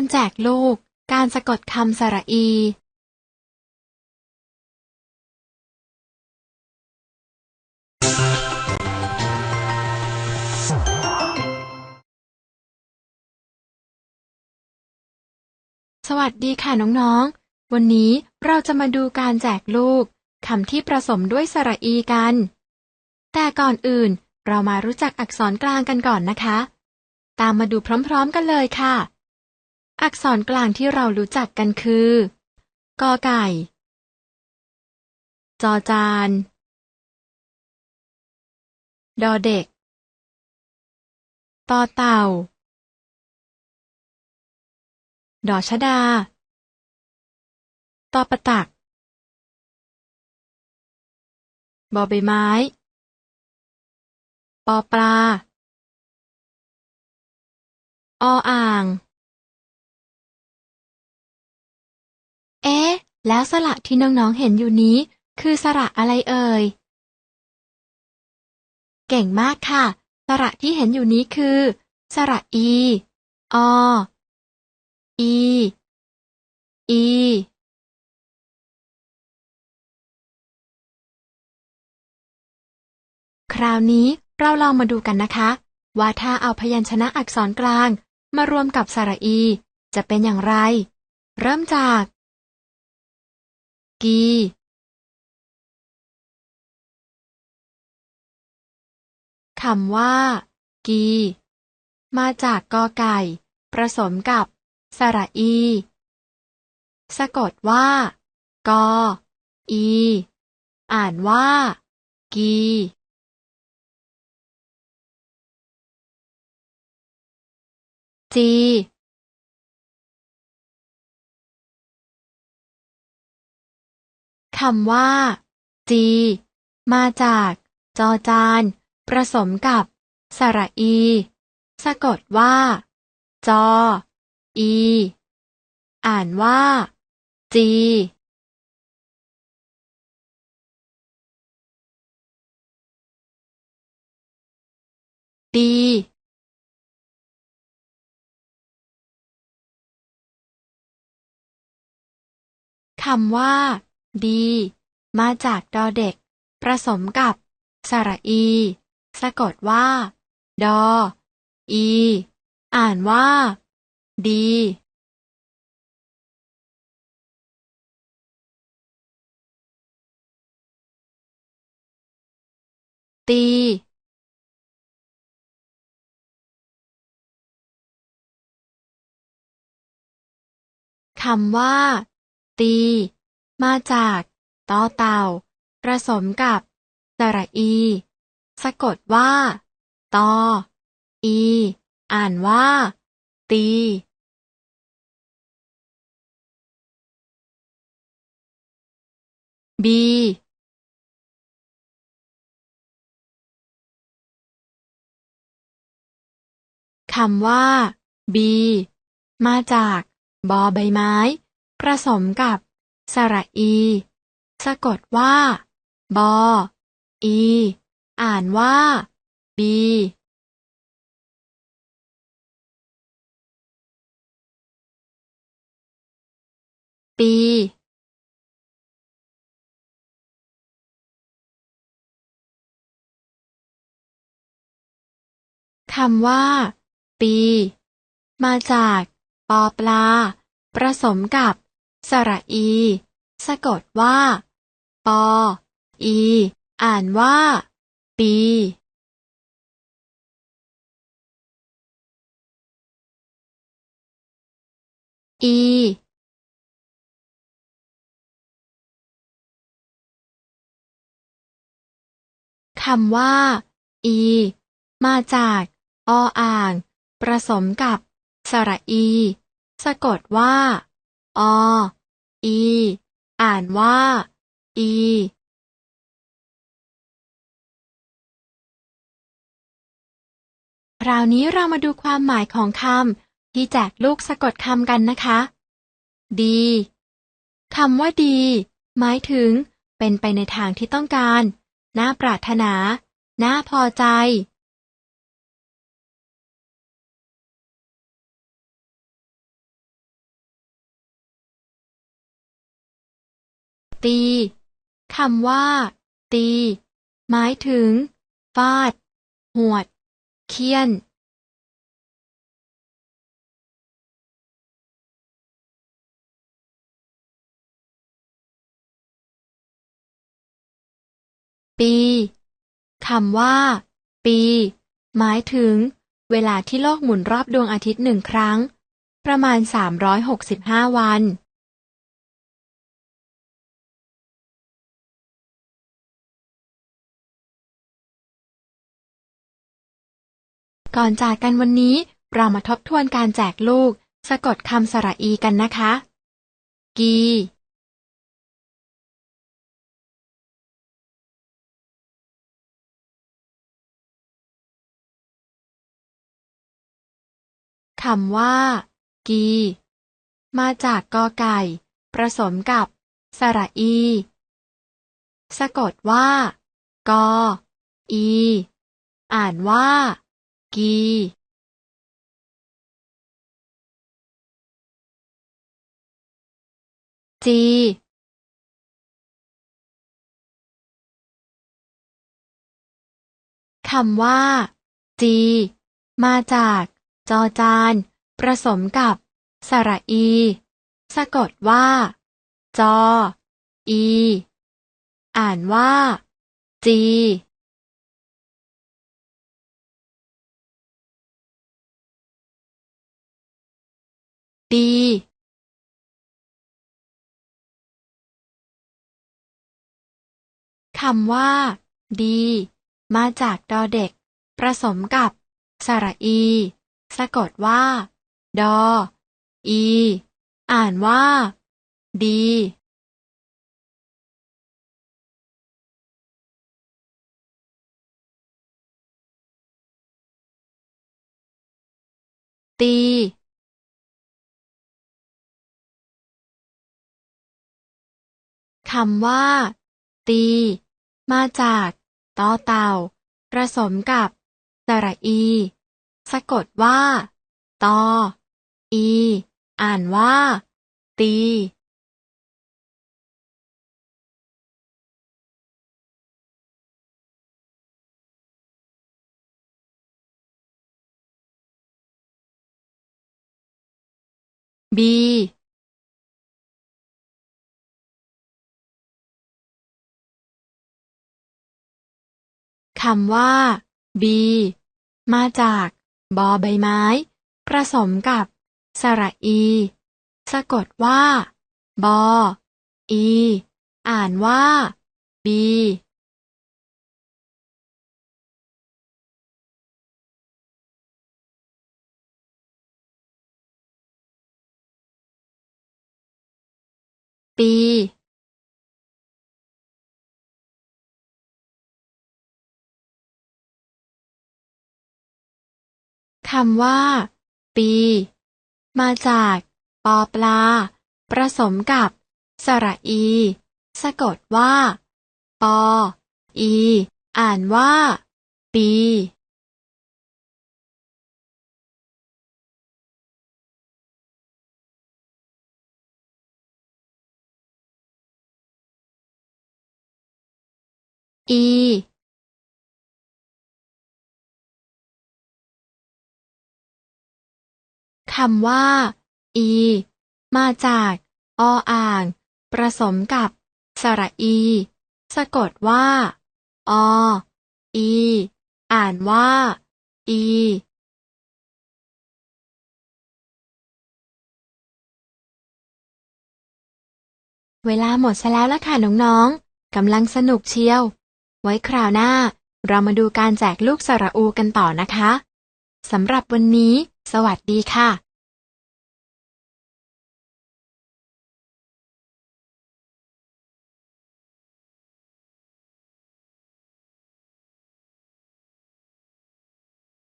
การแจกลูก การสะกดคำสระอี สวัสดีค่ะน้องๆ วันนี้เราจะมาดูการแจกลูกคำที่ผสมด้วยสระอีกัน แต่ก่อนอื่นเรามารู้จักอักษรกลางกันก่อนนะคะ ตามมาดูพร้อมๆกันเลยค่ะ อักษรกลางที่เรารู้จักกันคือ กอไก่ จอจาน ดอเด็ก ตอเต่า ดอชดา ตอประตัก บอใบไม้ ปอปลา ออ่าง เอ๊ะ แล้วสระที่น้องๆเห็นอยู่นี้ คือสระอะไรเอ่ย เก่งมากค่ะ สระที่เห็นอยู่นี้คือ สระอีออีอีคราวนี้เราลองมาดูกันนะคะ ว่าถ้าเอาพยัญชนะอักษรกลาง มารวมกับสระอี จะเป็นอย่างไร เริ่มจาก กีคำว่า กี มาจากกอไก่ ผสมกับ สระอี สะกดว่า กอ อี อ่านว่า กี จี คำว่า จี มาจาก จอจานผสมกับ สระอี สะกดว่า จอ อี อ่านว่า จีดีคำว่า ดี มาจากดอเด็ก ผสมกับ สระอี สะกดว่า ดอ อี อ่านว่า ดีตี คำว่า ตี มาจากตอเต่าผสมกับสระอี สะกดว่าตออี อ่านว่า ตี บี คำว่า บี มาจาก บอใบไม้ ผสมกับ สระอี สะกดว่า บอ อี อ่านว่า บี ปี คำว่า ปี มาจาก ปอปลา ผสมกับ สระอี สะกดว่า ปอ อี อ่านว่า ปีอี คำว่า อี มาจาก ออ่าง ผสมกับ สระอี สะกดว่า อ อี อ่านว่า อีคราวนี้เรามาดูความหมายของคำที่แจกลูกสะกดคำกันนะคะ ดีคำว่าดี หมายถึง เป็นไปในทางที่ต้องการ น่าปรารถนา น่าพอใจ ตีคำว่า ตี หมายถึง ฟาด หวด เคี่ยน ปีคำว่า ปี หมายถึง เวลาที่โลกหมุนรอบดวงอาทิตย์หนึ่งครั้ง ประมาณ 365 วัน ก่อนจากกันวันนี้เรามาทบทวนการแจกลูก สะกดคำสระอีกันนะคะ กี คำว่า กี มาจากกอไก่ ผสมกับ สระอี สะกดว่า กอ อี อ่านว่า กีจีคำว่า จี มาจาก จอจานผสมกับ สระอี สะกดว่า จอ อี อ่านว่า จี ดีคำว่า ดี มาจากดอเด็ก ผสมกับ สระอี สะกดว่า ดอ อี อ่านว่า ดีตี คำว่า ตี มาจากตอเต่าผสมกับสระอี สะกดว่า ตอ อี อ่านว่า ตีบี คำว่าบีมาจากบอใบไม้ ผสมกับ สระอี สะกดว่า บอ อี อ่านว่าบีปี คำว่า ปี มาจากปอปลา ผสมกับ สระอี สะกดว่า ปอ อี อ่านว่า ปี อี คำว่า อี มาจาก ออ่าง ผสมกับ สระอี สะกดว่า อ อี อ่านว่า อีเวลาหมดซะแล้วละค่ะน้องๆ กำลังสนุกเชียว ไว้คราวหน้า เรามาดูการแจกลูกสระอูกันต่อนะคะ สำหรับวันนี้ สวัสดีค่ะ